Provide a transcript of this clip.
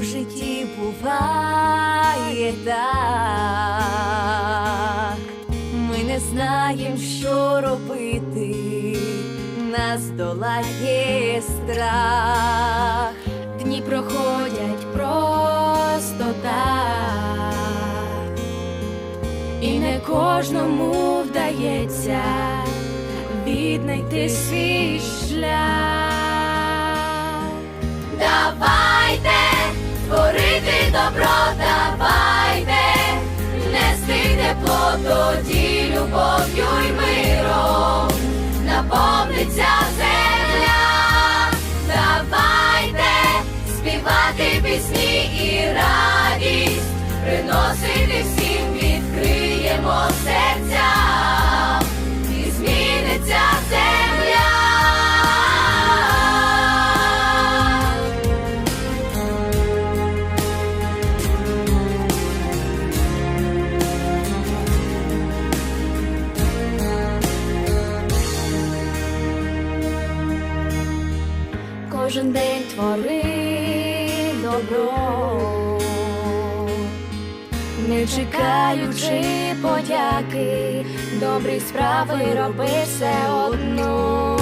у житті буває так. Ми не знаємо, що робити, нас долає страх. Дні проходять просто так, і не кожному вдається віднайти свій шлях. Давайте todo. Кожен день твори добро, не чекаючи подяки, добрі справи роби все одно.